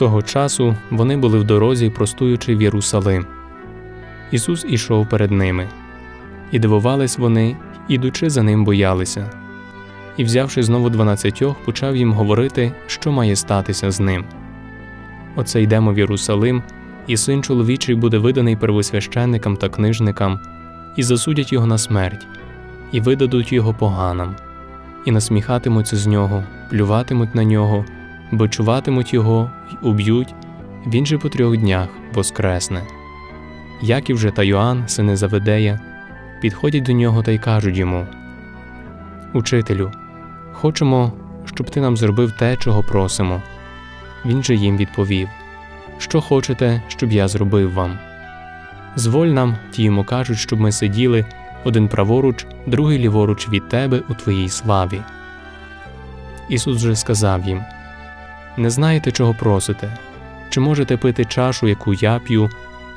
Того часу вони були в дорозі, простуючи в Єрусалим. Ісус ішов перед ними, і дивувались вони, ідучи за ним, боялися. І, взявши знову дванадцятьох, почав їм говорити, що має статися з ним. Оце йдемо в Єрусалим, і син чоловічий буде виданий первосвященникам та книжникам, і засудять його на смерть, і видадуть його поганам, і насміхатимуться з нього, плюватимуть на нього, бичуватимуть його й уб'ють, він же по трьох днях воскресне. Яків же та Йоанн, сини Заведея, підходять до нього та й кажуть йому: Учителю, хочемо, щоб ти нам зробив те, чого просимо. Він же їм відповів: Що хочете, щоб я зробив вам? Зволь нам, ті йому кажуть, щоб ми сиділи один праворуч, другий ліворуч від тебе у твоїй славі. Ісус же сказав їм: Не знаєте, чого просите, чи можете пити чашу, яку я п'ю,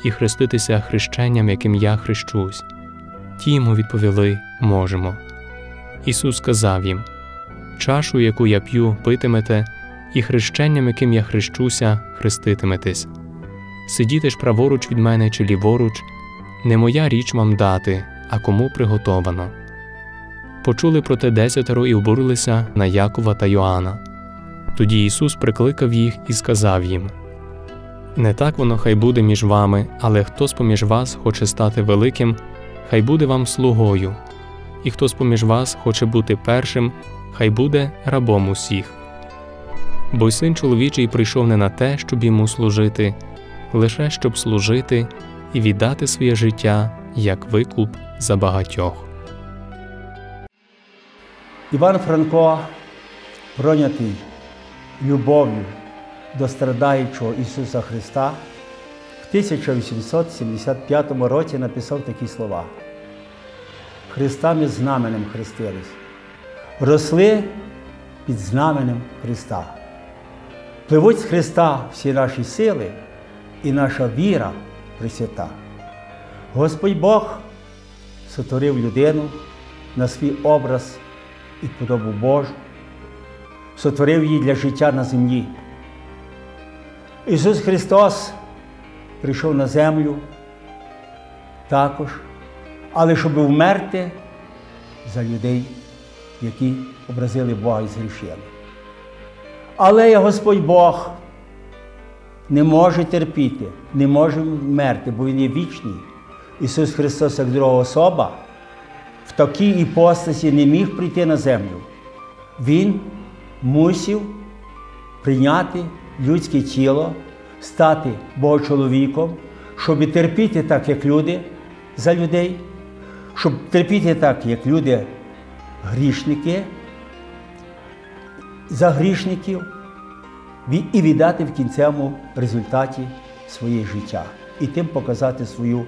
і хреститися хрещенням, яким я хрещусь? Ті йому відповіли можемо. Ісус сказав їм: Чашу, яку я п'ю, питимете, і хрещенням, яким я хрещуся, хреститиметесь. Сидіти ж праворуч від мене чи ліворуч, не моя річ вам дати, а кому приготовано. Почули про те десятеро і обурилися на Якова та Йоанна. Тоді Ісус прикликав їх і сказав їм: Не так воно хай буде між вами, але хто з поміж вас хоче стати великим, хай буде вам слугою, і хто з поміж вас хоче бути першим, хай буде рабом усіх. Бо й син чоловічий прийшов не на те, щоб йому служити, лише щоб служити і віддати своє життя як викуп за багатьох. Іван Франко, пройнятий любов'ю до страдаючого Ісуса Христа, в 1875 році написав такі слова. Христа ми знаменем хрестились, росли під знаменем Христа. Пливуть з Христа всі наші сили і наша віра пресвята. Господь Бог сотворив людину на свій образ і подобу Божу, сотворив її для життя на землі. Ісус Христос прийшов на землю також, але щоб вмерти за людей, які образили Бога і згрішили. Але Господь Бог не може терпіти, не може вмерти, бо Він є вічний. Ісус Христос, як друга особа, в такій іпостасі не міг прийти на землю. Він мусив прийняти людське тіло, стати Богочоловіком, щоб терпіти так, як люди за людей, щоб терпіти так, як люди грішники за грішників і віддати в кінцевому результаті своє життя і тим показати свою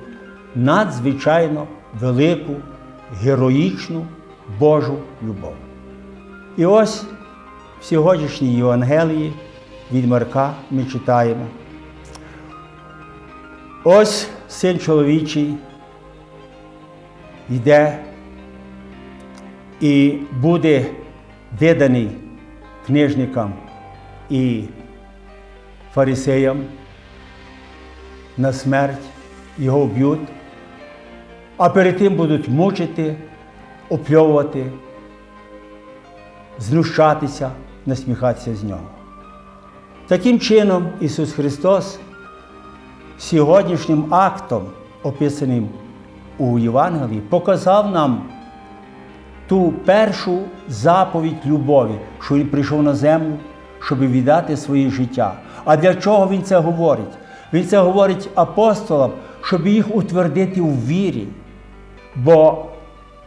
надзвичайно велику, героїчну Божу любов. І ось в сьогоднішній Євангелії від Марка ми читаємо. Ось син чоловічий йде і буде виданий книжникам і фарисеям на смерть, його вб'ють, а перед тим будуть мучити, опльовувати, знущатися, насміхатися з нього. Таким чином, Ісус Христос сьогоднішнім актом, описаним у Євангелії, показав нам ту першу заповідь любові, що Він прийшов на землю, щоб віддати своє життя. А для чого Він це говорить? Він це говорить апостолам, щоб їх утвердити у вірі. Бо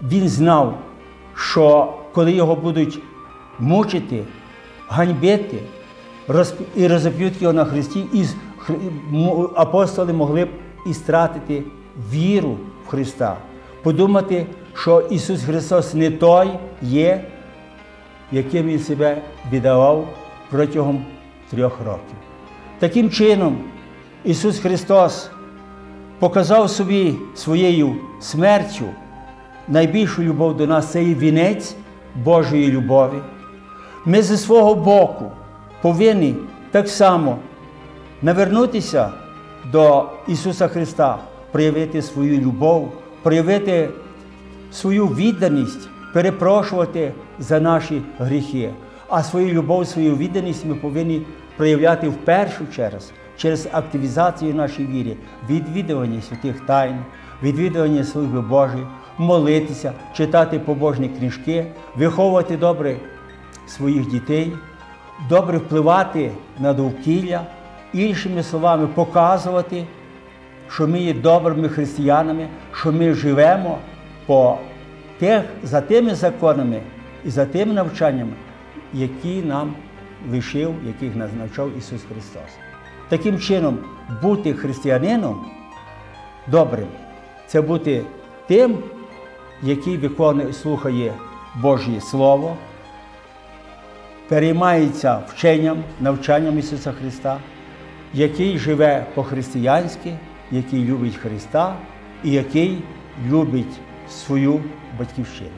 він знав, що коли його будуть мучити, ганьбити і розоп'ють його на Христі, і апостоли могли б і стратити віру в Христа, подумати, що Ісус Христос не той є, яким Він себе віддавав протягом трьох років. Таким чином, Ісус Христос показав собі своєю смертю найбільшу любов до нас це і вінець Божої любові. Ми зі свого боку повинні так само навернутися до Ісуса Христа, проявити свою любов, проявити свою відданість, перепрошувати за наші гріхи. А свою любов, свою відданість ми повинні проявляти в першу чергу через активізацію нашої віри, відвідування святих тайн, відвідування служби Божої, молитися, читати побожні книжки, виховувати добре своїх дітей, добре впливати на довкілля, іншими словами, показувати, що ми є добрими християнами, що ми живемо по тих, за тими законами і за тими навчаннями, які нам лишив, яких нас навчав Ісус Христос. Таким чином, бути християнином добрим це бути тим, який виконує, слухає Божє Слово, переймається вченням, навчанням Ісуса Христа, який живе по-християнськи, який любить Христа і який любить свою батьківщину.